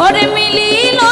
ঘর মিলিল